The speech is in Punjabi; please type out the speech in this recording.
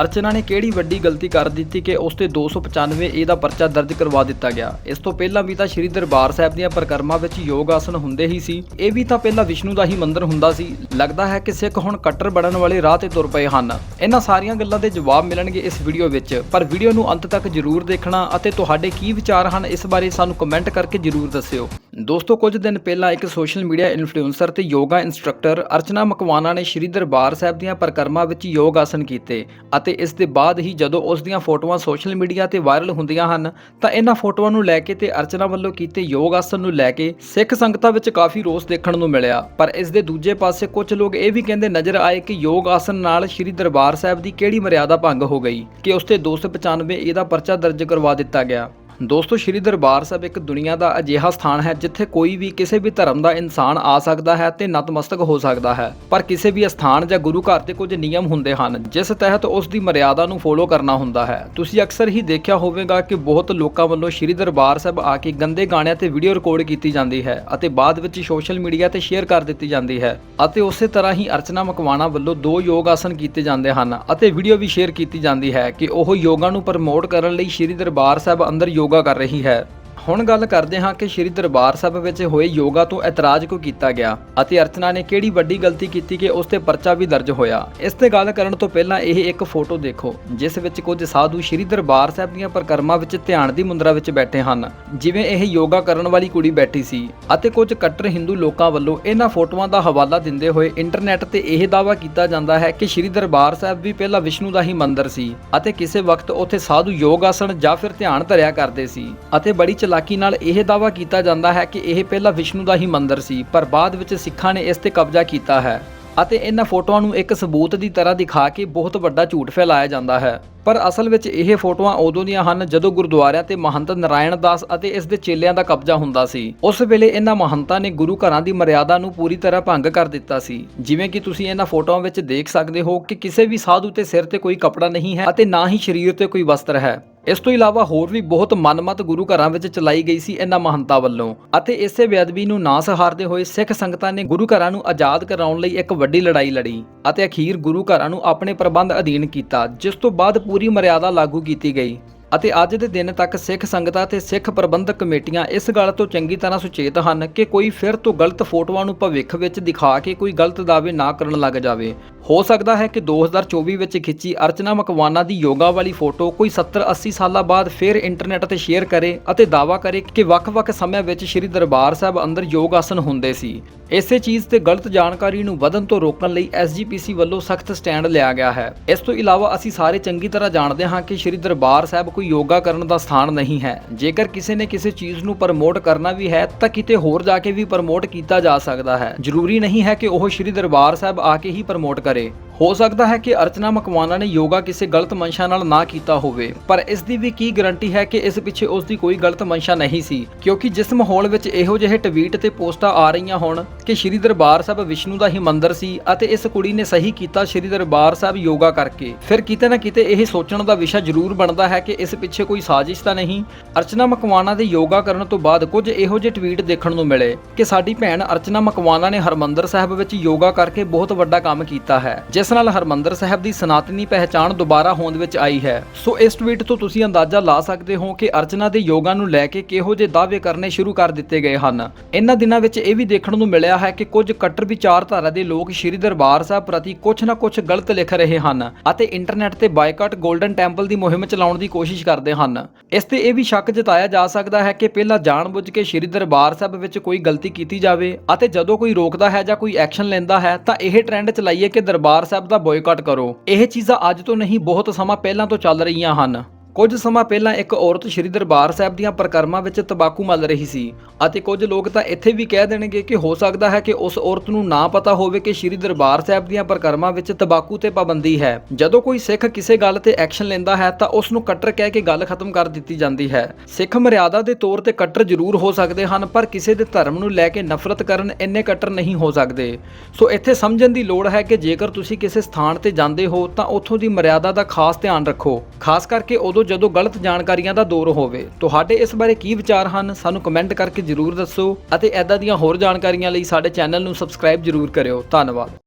ਅਰਚਨਾ ਨੇ ਕਿਹੜੀ ਵੱਡੀ ਗਲਤੀ ਕਰ ਦਿੱਤੀ ਕਿ ਉਸ ਤੇ 295 ਏ ਦਾ ਪਰਚਾ ਦਰਜ ਕਰਵਾ ਦਿੱਤਾ ਗਿਆ? ਇਸ ਤੋਂ ਪਹਿਲਾਂ ਵੀ ਤਾਂ ਸ਼੍ਰੀ ਦਰਬਾਰ ਸਾਹਿਬ ਦੀਆਂ ਪਰਿਕਰਮਾ ਵਿੱਚ ਯੋਗ ਆਸਨ ਹੁੰਦੇ ਹੀ ਸੀ। ਇਹ ਵੀ ਤਾਂ ਪਹਿਲਾਂ ਵਿਸ਼ਨੂੰ ਦਾ ਹੀ ਮੰਦਿਰ ਹੁੰਦਾ ਸੀ। ਲੱਗਦਾ ਹੈ ਕਿ ਸਿੱਖ ਹੁਣ ਕੱਟਰ ਬਣਨ ਵਾਲੇ ਰਾਹ ਤੇ ਤੁਰ ਪਏ ਹਨ। ਇਹਨਾਂ ਸਾਰੀਆਂ ਗੱਲਾਂ ਦੇ ਜਵਾਬ ਮਿਲਣਗੇ ਇਸ ਵੀਡੀਓ ਵਿੱਚ। ਪਰ ਵੀਡੀਓ ਨੂੰ ਅੰਤ ਤੱਕ ਜ਼ਰੂਰ ਦੇਖਣਾ ਅਤੇ ਤੁਹਾਡੇ ਕੀ ਵਿਚਾਰ ਹਨ ਇਸ ਬਾਰੇ ਸਾਨੂੰ ਕਮੈਂਟ ਕਰਕੇ ਜ਼ਰੂਰ ਦੱਸਿਓ। ਦੋਸਤੋ, ਕੁਝ ਦਿਨ ਪਹਿਲਾਂ ਇੱਕ ਸੋਸ਼ਲ ਮੀਡੀਆ ਇਨਫਲੂਐਂਸਰ ਤੇ ਯੋਗਾ ਇੰਸਟ੍ਰਕਟਰ ਅਰਚਨਾ ਮਕਵਾਨਾ ਨੇ ਸ਼੍ਰੀ ਦਰਬਾਰ ਸਾਹਿਬ ਦੀਆਂ ਪਰਿਕਰਮਾ ਵਿੱਚ ਯੋਗ ਆਸਨ ਕੀਤੇ ਅਤੇ ਇਸ ਦੇ ਬਾਅਦ ਹੀ ਜਦੋਂ ਉਸ ਦੀਆਂ ਫੋਟੋਆਂ ਸੋਸ਼ਲ ਮੀਡੀਆ ਤੇ ਵਾਇਰਲ ਹੁੰਦੀਆਂ ਹਨ, ਤਾਂ ਇਹਨਾਂ ਫੋਟੋਆਂ ਨੂੰ ਲੈ ਕੇ ਤੇ ਅਰਚਨਾ ਵੱਲੋਂ ਕੀਤੇ ਯੋਗ ਆਸਨ ਨੂੰ ਲੈ ਕੇ ਸਿੱਖ ਸੰਗਤਾਂ ਵਿੱਚ ਕਾਫੀ ਰੋਸ ਦੇਖਣ ਨੂੰ ਮਿਲਿਆ। ਪਰ ਇਸ ਦੇ ਦੂਜੇ ਪਾਸੇ ਕੁਝ ਲੋਕ ਇਹ ਵੀ ਕਹਿੰਦੇ ਨਜ਼ਰ ਆਏ ਕਿ ਯੋਗ ਆਸਨ ਨਾਲ ਸ਼੍ਰੀ ਦਰਬਾਰ ਸਾਹਿਬ ਦੀ ਕਿਹੜੀ ਮਰਿਆਦਾ ਭੰਗ ਹੋ ਗਈ ਕਿ ਉਸ ਤੇ 295 ਇਹਦਾ ਪਰਚਾ ਦਰਜ ਕਰਵਾ ਦਿੱਤਾ ਗਿਆ। ਦੋਸਤੋ, ਸ਼੍ਰੀ ਦਰਬਾਰ ਸਾਹਿਬ ਇੱਕ ਦੁਨੀਆ ਦਾ ਅਜਿਹਾ ਸਥਾਨ ਹੈ ਜਿੱਥੇ ਕੋਈ ਵੀ ਕਿਸੇ ਵੀ ਧਰਮ ਦਾ ਇਨਸਾਨ ਆ ਸਕਦਾ ਹੈ ਤੇ ਨਤਮਸਤਕ ਹੋ ਸਕਦਾ ਹੈ। ਪਰ ਕਿਸੇ ਵੀ ਸਥਾਨ ਜਾਂ ਗੁਰੂ ਘਰ ਤੇ ਕੁਝ ਨਿਯਮ ਹੁੰਦੇ ਹਨ, ਜਿਸ ਤਹਿਤ ਉਸ ਦੀ ਮਰਿਆਦਾ ਨੂੰ ਫੋਲੋ ਕਰਨਾ ਹੁੰਦਾ ਹੈ। ਤੁਸੀਂ ਅਕਸਰ ਹੀ ਦੇਖਿਆ ਹੋਵੇਗਾ ਕਿ ਬਹੁਤ ਲੋਕਾਂ ਵੱਲੋਂ ਸ਼੍ਰੀ ਦਰਬਾਰ ਸਾਹਿਬ ਆ ਕੇ ਗੰਦੇ ਗਾਣਿਆਂ ਤੇ ਵੀਡੀਓ ਰਿਕਾਰਡ ਕੀਤੀ ਜਾਂਦੀ ਹੈ ਅਤੇ ਬਾਅਦ ਵਿੱਚ ਸੋਸ਼ਲ ਮੀਡੀਆ ਤੇ ਸ਼ੇਅਰ ਕਰ ਦਿੱਤੀ ਜਾਂਦੀ ਹੈ ਅਤੇ ਉਸੇ ਤਰ੍ਹਾਂ ਹੀ ਅਰਚਨਾ ਮਕਵਾਣਾ ਵੱਲੋਂ ਦੋ ਯੋਗ ਆਸਨ ਕੀਤੇ ਜਾਂਦੇ ਹਨ ਅਤੇ ਵੀਡੀਓ ਵੀ ਸ਼ੇਅਰ ਕੀਤੀ ਜਾਂਦੀ ਹੈ ਕਿ ਉਹ ਯੋਗਾ ਨੂੰ ਪ੍ਰਮੋਟ ਕਰਨ ਲਈ ਸ਼੍ਰੀ ਦਰਬਾਰ ਸਾਹਿਬ ਅੰਦਰ ਯੋਗਾ ਕਰ ਰਹੀ ਹੈ। ਹੁਣ ਗੱਲ ਕਰਦੇ ਹਾਂ ਕਿ ਸ਼੍ਰੀ ਦਰਬਾਰ ਸਾਹਿਬ ਵਿੱਚ ਹੋਏ ਯੋਗਾ ਤੋਂ ਇਤਰਾਜ਼ ਕਿਉਂ ਕੀਤਾ ਗਿਆ ਅਤੇ ਅਰਚਨਾ ਨੇ ਕਿਹੜੀ ਵੱਡੀ ਗਲਤੀ ਕੀਤੀ ਕਿ ਉਸ ਤੇ ਪਰਚਾ ਵੀ ਦਰਜ ਹੋਇਆ। ਇਸ ਤੇ ਗੱਲ ਕਰਨ ਤੋਂ ਪਹਿਲਾਂ ਇਹ ਇੱਕ ਫੋਟੋ ਦੇਖੋ, ਜਿਸ ਵਿੱਚ ਕੁਝ ਸਾਧੂ ਸ਼੍ਰੀ ਦਰਬਾਰ ਸਾਹਿਬ ਦੀਆਂ ਪਰਿਕਰਮਾ ਵਿੱਚ ਧਿਆਨ ਦੀ ਮੁੰਦਰਾ ਵਿੱਚ ਬੈਠੇ ਹਨ, ਜਿਵੇਂ ਇਹ ਯੋਗਾ ਕਰਨ ਵਾਲੀ ਕੁੜੀ ਬੈਠੀ ਸੀ ਅਤੇ ਕੁਝ ਕੱਟਰ ਹਿੰਦੂ ਲੋਕਾਂ ਵੱਲੋਂ ਇਹਨਾਂ ਫੋਟੋਆਂ ਦਾ ਹਵਾਲਾ ਦਿੰਦੇ ਹੋਏ ਇੰਟਰਨੈਟ ਤੇ ਇਹ ਦਾਅਵਾ ਕੀਤਾ ਜਾਂਦਾ ਹੈ ਕਿ ਸ਼੍ਰੀ ਦਰਬਾਰ ਸਾਹਿਬ ਵੀ ਪਹਿਲਾਂ ਵਿਸ਼ਨੂੰ ਦਾ ਹੀ ਮੰਦਿਰ ਸੀ ਅਤੇ ਕਿਸੇ ਵਕਤ ਉੱਥੇ ਸਾਧੂ ਯੋਗ ਆਸਣ ਜਾਂ ਫਿਰ ਧਿਆਨ ਧਰਿਆ ਕਰਦੇ ਸੀ ਅਤੇ ਬੜੀ ਚਲਾਕੀ ਨਾਲ ਇਹ ਦਾਅਵਾ ਕੀਤਾ ਜਾਂਦਾ ਹੈ ਕਿ ਇਹ ਪਹਿਲਾਂ ਵਿਸ਼ਨੂੰ ਦਾ ਹੀ ਮੰਦਿਰ ਸੀ, ਪਰ ਬਾਅਦ ਵਿੱਚ ਸਿੱਖਾਂ ਨੇ ਇਸ ਤੇ ਕਬਜ਼ਾ ਕੀਤਾ ਹੈ ਅਤੇ ਇਹਨਾਂ ਫੋਟੋਆਂ ਨੂੰ ਇੱਕ ਸਬੂਤ ਦੀ ਤਰ੍ਹਾਂ ਦਿਖਾ ਕੇ ਬਹੁਤ ਵੱਡਾ ਝੂਠ ਫੈਲਾਇਆ ਜਾਂਦਾ ਹੈ। ਪਰ ਅਸਲ ਵਿੱਚ ਇਹ ਫੋਟੋਆਂ ਉਦੋਂ ਦੀਆਂ ਹਨ ਜਦੋਂ ਗੁਰਦੁਆਰਿਆਂ ਤੇ ਮਹੰਤ ਨਾਰਾਇਣ ਦਾਸ ਅਤੇ ਇਸ ਦੇ ਚੇਲਿਆਂ ਦਾ ਕਬਜ਼ਾ ਹੁੰਦਾ ਸੀ। ਉਸ ਵੇਲੇ ਇਹਨਾਂ ਮਹੰਤਾਂ ਨੇ ਗੁਰੂ ਘਰਾਂ ਦੀ ਮਰਿਆਦਾ ਨੂੰ ਪੂਰੀ ਤਰ੍ਹਾਂ ਭੰਗ ਕਰ ਦਿੱਤਾ ਸੀ। ਜਿਵੇਂ ਕਿ ਤੁਸੀਂ ਇਹਨਾਂ ਫੋਟੋਆਂ ਵਿੱਚ ਦੇਖ ਸਕਦੇ ਹੋ ਕਿ ਕਿਸੇ ਵੀ ਸਾਧੂ ਤੇ ਸਿਰ ਤੇ ਕੋਈ ਕੱਪੜਾ ਨਹੀਂ ਹੈ ਅਤੇ ਨਾ ਹੀ ਸਰੀਰ ਤੇ ਕੋਈ ਵਸਤਰ ਹੈ। ਇਸ ਤੋਂ ਇਲਾਵਾ ਹੋਰ ਵੀ ਬਹੁਤ ਮਨਮਤ ਗੁਰੂ ਘਰਾਂ ਵਿੱਚ ਚਲਾਈ ਗਈ ਸੀ ਇਹਨਾਂ ਮਹੰਤਾਂ ਵੱਲੋਂ। ਅਤੇ ਇਸੇ ਬੇਅਦਬੀ ਨੂੰ ਨਾ ਸਹਾਰਦੇ ਹੋਏ ਸਿੱਖ ਸੰਗਤਾਂ ਨੇ ਗੁਰੂ ਘਰਾਂ ਨੂੰ ਆਜ਼ਾਦ ਕਰਾਉਣ ਲਈ ਇੱਕ ਵੱਡੀ ਲੜਾਈ ਲੜੀ ਅਤੇ ਅਖੀਰ ਗੁਰੂ ਘਰਾਂ ਨੂੰ ਆਪਣੇ ਪ੍ਰਬੰਧ ਅਧੀਨ ਕੀਤਾ, ਜਿਸ ਤੋਂ ਬਾਅਦ ਪੂਰੀ ਮਰਿਆਦਾ ਲਾਗੂ ਕੀਤੀ ਗਈ। ਅਤੇ ਅੱਜ ਦੇ ਦਿਨ ਤੱਕ ਸਿੱਖ ਸੰਗਤਾਂ ਤੇ ਸਿੱਖ ਪ੍ਰਬੰਧਕ ਕਮੇਟੀਆਂ ਇਸ ਗੱਲ ਤੋਂ ਚੰਗੀ ਤਰ੍ਹਾਂ ਸੁਚੇਤ ਹਨ ਕਿ ਕੋਈ ਫਿਰ ਤੋਂ ਗਲਤ ਫੋਟੋਆਂ ਨੂੰ ਭਵਿੱਖ ਵਿੱਚ ਦਿਖਾ ਕੇ ਕੋਈ ਗਲਤ ਦਾਅਵੇ ਨਾ ਕਰਨ ਲੱਗ ਜਾਵੇ। ਹੋ ਸਕਦਾ ਹੈ ਕਿ 2024 ਵਿੱਚ ਖਿੱਚੀ ਅਰਚਨਾ ਮਕਵਾਨਾ ਦੀ ਯੋਗਾ ਵਾਲੀ ਫੋਟੋ ਕੋਈ 70-80 ਸਾਲਾਂ ਬਾਅਦ ਫਿਰ ਇੰਟਰਨੈਟ ਤੇ ਸ਼ੇਅਰ ਕਰੇ ਅਤੇ ਦਾਅਵਾ ਕਰੇ ਕਿ ਵੱਖ-ਵੱਖ ਸਮਿਆਂ ਵਿੱਚ ਸ੍ਰੀ ਦਰਬਾਰ ਸਾਹਿਬ ਅੰਦਰ ਯੋਗ ਆਸਨ ਹੁੰਦੇ ਸੀ। ਇਸੇ ਚੀਜ਼ ਤੇ ਗਲਤ ਜਾਣਕਾਰੀ ਨੂੰ ਵਧਣ ਤੋਂ ਰੋਕਣ ਲਈ ਐਸਜੀਪੀਸੀ ਵੱਲੋਂ ਸਖਤ ਸਟੈਂਡ ਲਿਆ ਗਿਆ ਹੈ। ਇਸ ਤੋਂ ਇਲਾਵਾ ਅਸੀਂ ਸਾਰੇ ਚੰਗੀ ਤਰ੍ਹਾਂ ਜਾਣਦੇ ਹਾਂ ਕਿ ਸ੍ਰੀ ਦਰਬਾਰ ਸਾਹਿਬ ਕੋਈ ਯੋਗਾ ਕਰਨ ਦਾ ਸਥਾਨ ਨਹੀਂ ਹੈ। ਜੇਕਰ ਕਿਸੇ ਨੇ ਕਿਸੇ ਚੀਜ਼ ਨੂੰ ਪ੍ਰਮੋਟ ਕਰਨਾ ਵੀ ਹੈ, ਤਾਂ ਕਿਤੇ ਹੋਰ ਜਾ ਕੇ ਵੀ ਪ੍ਰਮੋਟ ਕੀਤਾ ਜਾ ਸਕਦਾ ਹੈ। ਜ਼ਰੂਰੀ ਨਹੀਂ ਹੈ ਕਿ ਉਹ ਸ੍ਰੀ ਦਰਬਾਰ ਸਾਹਿਬ ਆ ਕੇ ਹੀ ਪ੍ਰਮੋਟ ਕਰੇ। ਹੋ ਸਕਦਾ ਹੈ ਕਿ ਅਰਚਨਾ ਮਕਵਾਨਾ ਨੇ ਯੋਗਾ ਕਿਸੇ ਗਲਤ ਮਨਸ਼ਾ ਨਾਲ ਨਾ ਕੀਤਾ ਹੋਵੇ, ਪਰ ਇਸ ਦੀ ਵੀ ਕੀ ਗਾਰੰਟੀ ਹੈ ਕਿ ਇਸ ਪਿੱਛੇ ਉਸ ਦੀ ਕੋਈ ਗਲਤ ਮਨਸ਼ਾ ਨਹੀਂ ਸੀ? ਕਿਉਂਕਿ ਜਿਸ ਮਾਹੌਲ ਵਿੱਚ ਇਹੋ ਜਿਹੇ ਟਵੀਟ ਤੇ ਪੋਸਟਾਂ ਆ ਰਹੀਆਂ ਹੋਣ ਕਿ ਸ਼੍ਰੀ ਦਰਬਾਰ ਸਾਹਿਬ ਵਿਸ਼ਨੂੰ ਦਾ ਹੀ ਮੰਦਿਰ ਸੀ ਅਤੇ ਇਸ ਕੁੜੀ ਨੇ ਸਹੀ ਕੀਤਾ ਸ਼੍ਰੀ ਦਰਬਾਰ ਸਾਹਿਬ ਯੋਗਾ ਕਰਕੇ। ਫਿਰ ਕਿਤੇ ਨਾ ਕਿਤੇ ਇਹ ਸੋਚਣ ਦਾ ਵਿਸ਼ਾ ਜ਼ਰੂਰ ਬਣਦਾ ਹੈ ਕਿ ਇਸ ਪਿੱਛੇ ਕੋਈ ਸਾਜ਼ਿਸ਼ ਤਾਂ ਨਹੀਂ? ਅਰਚਨਾ ਮਕਵਾਨਾ ਦੇ ਯੋਗਾ ਕਰਨ ਤੋਂ ਬਾਅਦ ਕੁਝ ਇਹੋ ਜਿਹੇ ਟਵੀਟ ਦੇਖਣ ਨੂੰ ਮਿਲੇ ਕਿ ਸਾਡੀ ਭੈਣ ਅਰਚਨਾ ਮਕਵਾਨਾ ਨੇ ਹਰਮੰਦਰ ਸਾਹਿਬ ਵਿੱਚ ਯੋਗਾ ਕਰਕੇ ਬਹੁਤ ਵੱਡਾ ਕੰਮ ਕੀਤਾ ਹੈ, ਜਿਸ ਨਾਲ ਹਰਮੰਦਰ ਸਾਹਿਬ ਦੀ ਸਨਾਤਨੀ ਪਹਿਚਾਣ ਦੁਬਾਰਾ ਹੋਂਦ ਵਿੱਚ ਆਈ ਹੈ। ਸੋ ਇਸ ਟਵੀਟ ਤੋਂ ਤੁਸੀਂ ਅੰਦਾਜ਼ਾ ਲਾ ਸਕਦੇ ਹੋ ਕਿ ਅਰਚਨਾ ਦੇ ਯੋਗਾ ਨੂੰ ਲੈ ਕੇ ਕਿਹੋ ਜਿਹੇ ਦਾਅਵੇ ਕਰਨੇ ਸ਼ੁਰੂ ਕਰ ਦਿੱਤੇ ਗਏ ਹਨ। ਇਹਨਾਂ ਦਿਨਾਂ ਵਿੱਚ ਇਹ ਵੀ ਦੇਖਣ ਨੂੰ ਮਿਲਿਆ ਹੈ ਕਿ ਕੁਝ ਕੱਟਰ ਵਿਚਾਰਧਾਰਾ ਦੇ ਲੋਕ ਸ਼੍ਰੀ ਦਰਬਾਰ ਸਾਹਿਬ ਪ੍ਰਤੀ ਕੁਝ ਨਾ ਕੁਝ ਗਲਤ ਲਿਖ ਰਹੇ ਹਨ ਅਤੇ ਇੰਟਰਨੈਟ ਤੇ ਬਾਈਕਾਟ 골ਡਨ ਟੈਂਪਲ ਦੀ ਮੁਹਿੰਮ ਚਲਾਉਣ ਦੀ ਕੋਸ਼ਿਸ਼ ਕਰਦੇ ਹਨ। ਇਸ ਤੇ ਇਹ ਵੀ ਸ਼ੱਕ ਜਤਾਇਆ ਜਾ ਸਕਦਾ ਹੈ ਕਿ ਪਹਿਲਾਂ ਜਾਣਬੁੱਝ ਕੇ ਸ਼੍ਰੀ ਦਰਬਾਰ ਸਾਹਿਬ ਵਿੱਚ ਕੋਈ ਗਲਤੀ ਕੀਤੀ ਜਾਵੇ ਅਤੇ ਜਦੋਂ ਕੋਈ ਰੋਕਦਾ ਹੈ ਜਾਂ ਕੋਈ ਐਕਸ਼ਨ ਲੈਂਦਾ ਹੈ ਤਾਂ ਇਹ ਟ੍ਰੈਂਡ ਚਲਾਈਏ ਕਿ ਦਰਬਾਰ ਸਾਹਿਬ ਦਾ ਬੋਇਕਾਟ ਕਰੋ। ਇਹ ਚੀਜ਼ਾਂ ਅੱਜ ਤੋਂ ਨਹੀਂ, ਬਹੁਤ ਸਮਾਂ ਪਹਿਲਾਂ ਤੋਂ ਚੱਲ ਰਹੀਆਂ ਹਨ। ਕੁਝ ਸਮਾਂ ਪਹਿਲਾਂ ਇੱਕ ਔਰਤ ਸ਼੍ਰੀ ਦਰਬਾਰ ਸਾਹਿਬ ਦੀਆਂ ਪ੍ਰਕਰਮਾਂ ਵਿੱਚ ਤਬਾਕੂ ਮਲ ਰਹੀ ਸੀ ਅਤੇ ਕੁਝ ਲੋਕ ਤਾਂ ਇੱਥੇ ਵੀ ਕਹਿ ਦੇਣਗੇ ਕਿ ਹੋ ਸਕਦਾ ਹੈ ਕਿ ਉਸ ਔਰਤ ਨੂੰ ਨਾ ਪਤਾ ਹੋਵੇ ਕਿ ਸ਼੍ਰੀ ਦਰਬਾਰ ਸਾਹਿਬ ਦੀਆਂ ਪ੍ਰਕਰਮਾਂ ਵਿੱਚ ਤਬਾਕੂ ਤੇ ਪਾਬੰਦੀ ਹੈ। ਜਦੋਂ ਕੋਈ ਸਿੱਖ ਕਿਸੇ ਗੱਲ ਤੇ ਐਕਸ਼ਨ ਲੈਂਦਾ ਹੈ ਤਾਂ ਉਸ ਨੂੰ ਕੱਟਰ ਕਹਿ ਕੇ ਗੱਲ ਖਤਮ ਕਰ ਦਿੱਤੀ ਜਾਂਦੀ ਹੈ। ਸਿੱਖ ਮਰਿਆਦਾ ਦੇ ਤੌਰ ਤੇ ਕੱਟਰ ਜ਼ਰੂਰ ਹੋ ਸਕਦੇ ਹਨ, ਪਰ ਕਿਸੇ ਦੇ ਧਰਮ ਨੂੰ ਲੈ ਕੇ ਨਫ਼ਰਤ ਕਰਨ ਇੰਨੇ ਕੱਟਰ ਨਹੀਂ ਹੋ ਸਕਦੇ। ਸੋ ਇੱਥੇ ਸਮਝਣ ਦੀ ਲੋੜ ਹੈ ਕਿ ਜੇਕਰ ਤੁਸੀਂ ਕਿਸੇ ਸਥਾਨ ਤੇ ਜਾਂਦੇ ਹੋ ਤਾਂ ਉੱਥੋਂ ਦੀ ਮਰਿਆਦਾ ਦਾ ਖਾਸ ਧਿਆਨ ਰੱਖੋ। ਖਾਸ ਕਰਕੇ ਉਦੋਂ ਜਦੋਂ ਗਲਤ ਜਾਣਕਾਰੀਆਂ ਦਾ ਦੌਰ ਹੋਵੇ। ਤੁਹਾਡੇ ਇਸ ਬਾਰੇ ਕੀ ਵਿਚਾਰ ਹਨ? ਸਾਨੂੰ ਕਮੈਂਟ ਕਰਕੇ ਜਰੂਰ ਦੱਸੋ ਅਤੇ ਐਦਾਂ ਦੀਆਂ ਹੋਰ ਜਾਣਕਾਰੀਆਂ ਲਈ ਸਾਡੇ ਚੈਨਲ ਨੂੰ ਸਬਸਕ੍ਰਾਈਬ ਜਰੂਰ ਕਰਿਓ। ਧੰਨਵਾਦ।